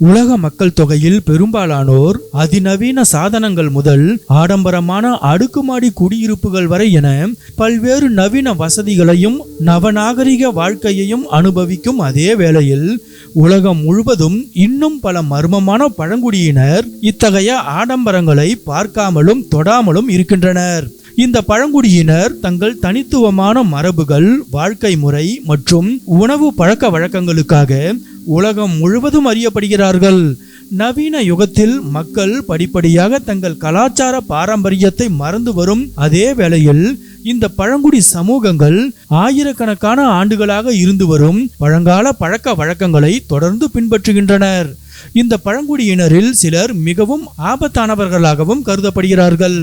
உலக மக்கள் தொகையில் பெரும்பாலானோர் அதிநவீன சாதனங்கள் முதல் ஆடம்பரமான அடுக்குமாடி குடியிருப்புகள் வரை என பல்வேறு நவீன வசதிகளையும் நவநாகரிக வாழ்க்கையையும் அனுபவிக்கும் அதே வேளையில் உலகம் முழுவதும் இன்னும் பல மர்மமான பழங்குடியினர் இத்தகைய ஆடம்பரங்களை பார்க்காமலும் தொடாமலும் இருக்கின்றனர். இந்த பழங்குடியினர் தங்கள் தனித்துவமான மரபுகள் வாழ்க்கை முறை மற்றும் உணவு பழக்க வழக்கங்களுக்காக உலகம் முழுவதும் அறியப்படுகிறார்கள். நவீன யுகத்தில் மக்கள் படிப்படியாக தங்கள் கலாச்சார பாரம்பரியத்தை மறந்து வரும் அதே வேளையில் இந்த பழங்குடி சமூகங்கள் ஆயிரக்கணக்கான ஆண்டுகளாக இருந்து வரும் பழங்கால பழக்க வழக்கங்களை தொடர்ந்து பின்பற்றுகின்றனர். இந்த பழங்குடியினரில் சிலர் மிகவும் ஆபத்தானவர்களாகவும் கருதப்படுகிறார்கள்.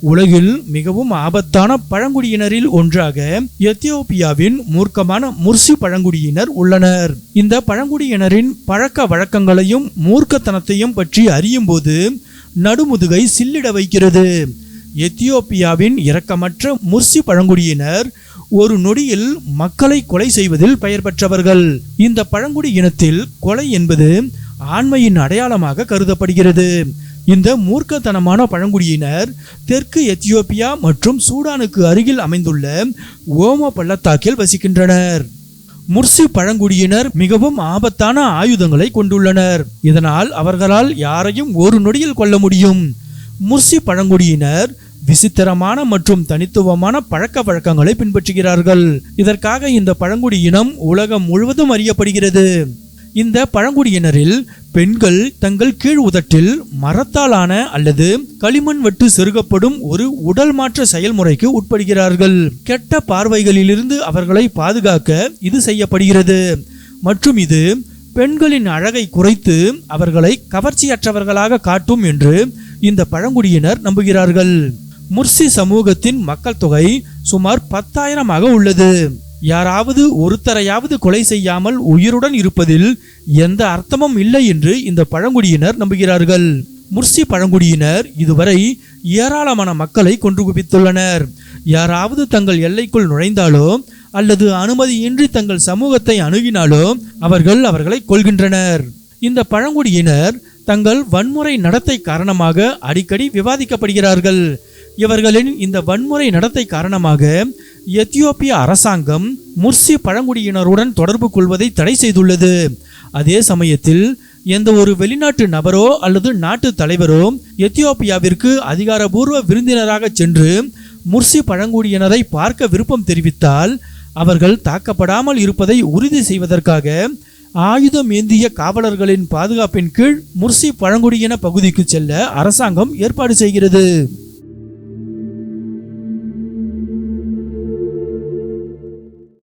உலகில் மிகவும் ஆபத்தான பழங்குடியினரில் ஒன்றாக எத்தியோப்பியாவின் மூர்க்கமான முர்சி பழங்குடியினர் உள்ளனர். இந்த பழங்குடியினரின் பழக்க வழக்கங்களையும் மூர்க்கத்தனத்தையும் பற்றி அறியும்போது நடுமுதுகை சில்லிட வைக்கிறது. எத்தியோப்பியாவின் இரக்கமற்ற முர்சி பழங்குடியினர் ஒரு நொடியில் மக்களை கொலை செய்வதில் பெயர் பெற்றவர்கள். இந்த பழங்குடி இனத்தில் கொலை என்பது ஆண்மையின் அடையாளமாக கருதப்படுகிறது. இந்த மூர்க்கத்தனமான பழங்குடியினர் தெற்கு எத்தியோப்பியா மற்றும் சூடானுக்கு அருகில் அமைந்துள்ள ஓம பள்ளத்தாக்கில் வசிக்கின்றனர். முர்சி பழங்குடியினர் மிகவும் ஆபத்தான ஆயுதங்களை கொண்டுள்ளனர். இதனால் அவர்களால் யாரையும் ஒரு நொடியில் கொல்ல முடியும். முர்சி பழங்குடியினர் விசித்திரமான மற்றும் தனித்துவமான பழக்க வழக்கங்களை பின்பற்றுகிறார்கள். இதற்காக இந்த பழங்குடி இனம் உலகம் முழுவதும் அறியப்படுகிறது. இந்த பழங்குடியினரில் பெண்கள் தங்கள் கீழ் உதட்டில் மரத்தாலான அல்லது களிமண் வெட்டு செருகப்படும் ஒரு உடல் மாற்ற செயல்முறைக்கு உட்படுகிறார்கள். கெட்ட பார்வைகளிலிருந்து அவர்களை பாதுகாக்க இது செய்யப்படுகிறது. மற்றும் இது பெண்களின் அழகை குறைத்து அவர்களை கவர்ச்சியற்றவர்களாக காட்டும் என்று இந்த பழங்குடியினர் நம்புகிறார்கள். முர்சி சமூகத்தின் மக்கள் தொகை சுமார் பத்தாயிரமாக உள்ளது. யாராவது ஒருத்தரையாவது கொலை செய்யாமல் உயிருடன் இருப்பதில் எந்த அர்த்தமும் இல்லை என்று இந்த பழங்குடியினர் நம்புகிறார்கள். முர்சி பழங்குடியினர் இதுவரை ஏராளமான மக்களை கொன்று குவித்துள்ளனர். யாராவது தங்கள் எல்லைக்குள் நுழைந்தாலோ அல்லது அனுமதியின்றி தங்கள் சமூகத்தை அணுகினாலோ அவர்கள் அவர்களை கொள்கின்றனர் இந்த பழங்குடியினர் தங்கள் வன்முறை நடத்தை காரணமாக அடிக்கடி விவாதிக்கப்படுகிறார்கள். இவர்களின் இந்த வன்முறை நடத்தை காரணமாக எத்தியோப்பிய அரசாங்கம் முர்சி பழங்குடியினருடன் தொடர்பு கொள்வதை தடை செய்துள்ளது. அதே சமயத்தில் எந்த ஒரு வெளிநாட்டு நபரோ அல்லது நாட்டு தலைவரோ எத்தியோப்பியாவிற்கு அதிகாரபூர்வ விருந்தினராக சென்று முர்சி பழங்குடியினரை பார்க்க விருப்பம் தெரிவித்தால் அவர்கள் தாக்கப்படாமல் இருப்பதை உறுதி செய்வதற்காக ஆயுதம் ஏந்திய காவலர்களின் பாதுகாப்பின் கீழ் முர்சி பழங்குடியின பகுதிக்கு செல்ல அரசாங்கம் ஏற்பாடு செய்கிறது.